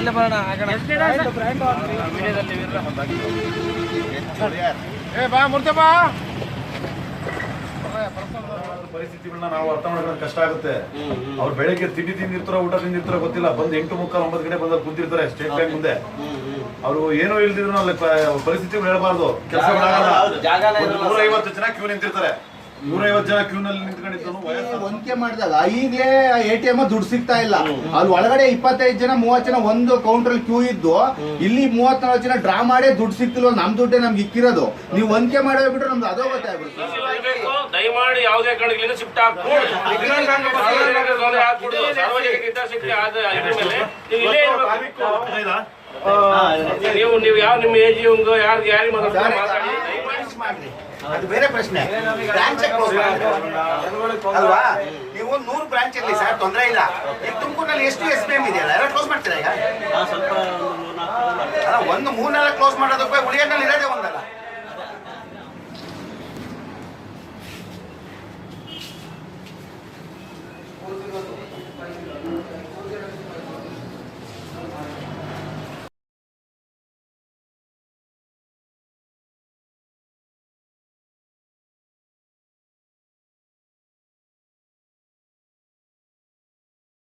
ಇಲ್ಲ ಬರೋಣ ಪರಿಸ್ಥಿತಿಗಳನ್ನ ನಾವು ಅರ್ಥ ಮಾಡ್ಕೊಳ್ಳೋದು ಕಷ್ಟ ಆಗುತ್ತೆ. ಅವ್ರು ಬೆಳಗ್ಗೆ ತಿಂಡಿ ತಿಂದಿರ್ತಾರೋ ಊಟ ತಿಂದಿರ್ತಾರೋ ಗೊತ್ತಿಲ್ಲ. ಬಂದು ಎಂಟು ಮುಕ್ಕಾಲು ಒಂಬತ್ತು ಗಂಟೆ ಬಂದಾಗ ಕುಂತಿರ್ತಾರೆ ಸ್ಟೇಟ್ ಬ್ಯಾಂಕ್ ಮುಂದೆ. ಅವರು ಏನೋ ಇಲ್ದಿದ್ರು ಅಲ್ಲಿ ಪರಿಸ್ಥಿತಿಗಳು ಹೇಳ್ಬಾರ್ದು. ಕೆಲಸ ನೂರ ಐವತ್ತು ಜನ ಕ್ಯೂ ನಿಂತಿರ್ತಾರೆ. ನೂರೈವತ್ತು ಜನ ಕ್ಯೂನಲ್ಲಿ ನಿಂತ್ಕೊಂಡಿದ್ದು ವಯಸ್ಸು ಹೊಂದಿಕೆ ಮಾಡಿದಾಗ ಈಗಲೇ ಎ ಟಿ ಎಂ ದುಡ್ಡು ಸಿಗ್ತಾ ಇಲ್ಲ ಅಲ್ಲಿ ಒಳಗಡೆ ಇಪ್ಪತ್ತೈದು ಜನ ಮೂವತ್ತು ಜನ ಒಂದು ಕೌಂಟರ್ ಕ್ಯೂ ಇದ್ದು ಇಲ್ಲಿ ಮೂವತ್ನಾಲ್ಕು ಜನ ಡ್ರಾ ಮಾಡೇ ದುಡ್ಡು ಸಿಕ್ತಿಲ್ವ ನಮ್ ದುಡ್ಡೇ ನಮ್ಗೆ ಇಕ್ಕಿರೋದು ನೀವು ಹೊಂದಿಕೆ ಮಾಡೋಗ್ಬಿಟ್ರೆ ನಮ್ದು ಅದೋ ಗೊತ್ತಾಗ್ಬಿಡುತ್ತೆ ದಯಮಾಡಿ ಯಾವುದೇ ಕಾರಣಗಳಿಂದ ಶಿಫ್ಟ್ ಆಗ್ಬೋದು ಆಗ್ಬಿಡು ಸಾರ್ವಜನಿಕ ಹಿತಾಸಕ್ತಿ ಆದ ನೀವು ಇಲ್ಲೇ ಇರ್ಬೇಕು ನೀವು ನೀವು ಯಾವ ನಿಮ್ಮ ಏಜ್ ಯಾರು ಯಾರಿಗೆ ಮಾತಾಡ್ತಾರೆ ಮಾತಾಡಿ ದಯಮಾಡಿ ಅದು ಬೇರೆ ಪ್ರಶ್ನೆ. ಬ್ರಾಂಚ್ ಕ್ಲೋಸ್ ಅಲ್ವಾ? ನೀವು ನೂರು ಬ್ರಾಂಚ್ ಇರಲಿ ಸರ್ ತೊಂದರೆ ಇಲ್ಲ. ಈಗ ತುಮಕೂರಿನಲ್ಲಿ ಎಷ್ಟು ಎಸ್ ಬಿ ಎಂ ಇದೆಯಲ್ಲ? ಎಲ್ಲ ಕ್ಲೋಸ್ ಮಾಡ್ತೀರಾ ಈಗ? ಅಲ್ಲ ಒಂದು ಮೂರ್ನಾಲ್ಕು ಕ್ಲೋಸ್ ಮಾಡೋದಕ್ಕೆ ಉಳಿಯೋದ್ರಲ್ಲಿ ಇರೋದೇ ಒಂದಲ್ಲ.